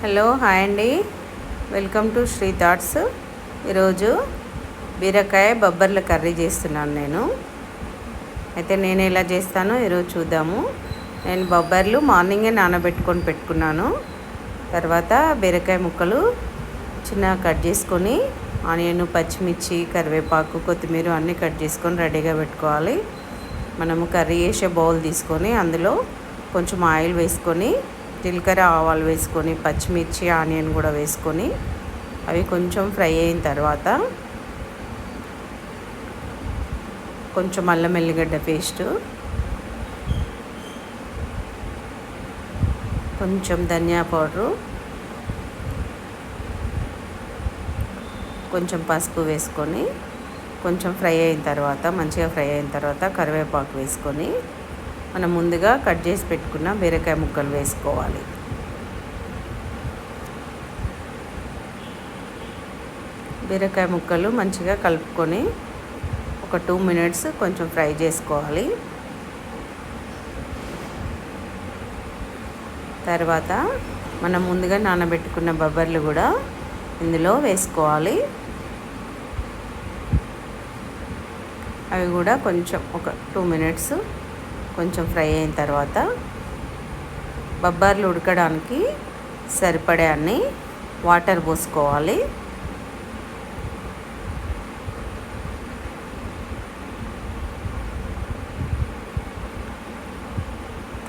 Hello hi అండి. Welcome to Sri Thoughts. ఈరోజు బీరకాయ బొబ్బర్ల కర్రీ చేస్తున్నాను నేను. అయితే నేను ఎలా చేస్తానో ఈరోజు చూద్దాము. నేను బొబ్బర్లు మార్నింగే నానబెట్టుకొని పెట్టుకున్నాను. తర్వాత బీరకాయ ముక్కలు చిన్నగా కట్ చేసుకొని ఆనియన్ పచ్చిమిర్చి కరివేపాకు కొత్తిమీర అన్నీ కట్ చేసుకొని రెడీగా పెట్టుకోవాలి. మనము కర్రీ చేసే బౌల్ తీసుకొని అందులో కొంచెం ఆయిల్ వేసుకొని జీలకర్ర ఆవాలు వేసుకొని పచ్చిమిర్చి ఆనియన్ కూడా వేసుకొని అవి కొంచెం ఫ్రై అయిన తర్వాత కొంచెం అల్లం ఎల్లిగడ్డ పేస్ట్ కొంచెం ధనియా పౌడరు కొంచెం పసుపు వేసుకొని కొంచెం ఫ్రై అయిన తర్వాత మంచిగా ఫ్రై అయిన తర్వాత కరివేపాకు వేసుకొని మనం ముందుగా కట్ చేసి పెట్టుకున్న బీరకాయ ముక్కలు వేసుకోవాలి. బీరకాయ ముక్కలు మంచిగా కలుపుకొని ఒక టూ మినిట్స్ కొంచెం ఫ్రై చేసుకోవాలి. తర్వాత మనం ముందుగా నానబెట్టుకున్న బొబ్బర్లు కూడా ఇందులో వేసుకోవాలి. అవి కూడా కొంచెం ఒక టూ మినిట్స్ కొంచెం ఫ్రై అయిన తర్వాత బొబ్బర్లు ఉడకడానికి సరిపడే అన్ని వాటర్ పోసుకోవాలి.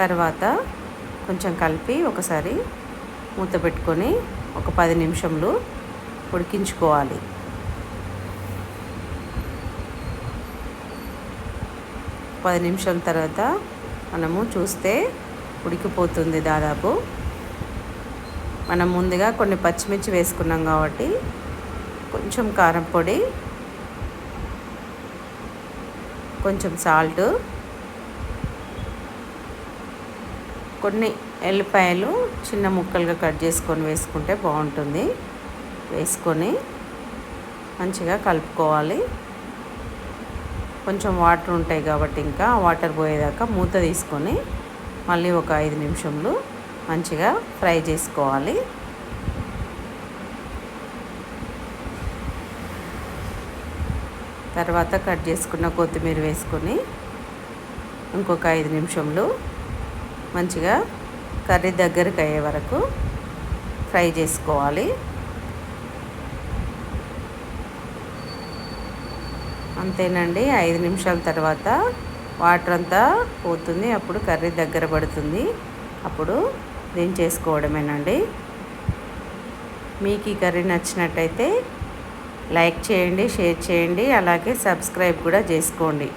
తర్వాత కొంచెం కలిపి ఒకసారి మూత పెట్టుకొని ఒక పది నిమిషంలో ఉడికించుకోవాలి. పది నిమిషాల తర్వాత మనము చూస్తే ఉడికిపోతుంది దాదాపు. మనం ముందుగా కొన్ని పచ్చిమిర్చి వేసుకున్నాం కాబట్టి కొంచెం కారం పొడి కొంచెం సాల్ట్ కొన్ని ఎల్లిపాయలు చిన్న ముక్కలుగా కట్ చేసుకొని వేసుకుంటే బాగుంటుంది. వేసుకొని మంచిగా కలుపుకోవాలి. కొంచెం వాటర్ ఉంటాయి కాబట్టి ఇంకా వాటర్ పోయేదాకా మూత తీసుకొని మళ్ళీ ఒక ఐదు నిమిషంలో మంచిగా ఫ్రై చేసుకోవాలి. తర్వాత కట్ చేసుకున్న కొత్తిమీర వేసుకొని ఇంకొక ఐదు నిమిషంలో మంచిగా కర్రీ దగ్గరికి అయ్యే వరకు ఫ్రై చేసుకోవాలి. అంతేనండి. ఐదు నిమిషాల తర్వాత వాటర్ అంతా పోతుంది. అప్పుడు కర్రీ దగ్గర పడుతుంది. అప్పుడు దీన్ని చేసుకోవడమేనండి. మీకు ఈ కర్రీ నచ్చినట్టయితే లైక్ చేయండి షేర్ చేయండి. అలాగే సబ్స్క్రైబ్ కూడా చేసుకోండి.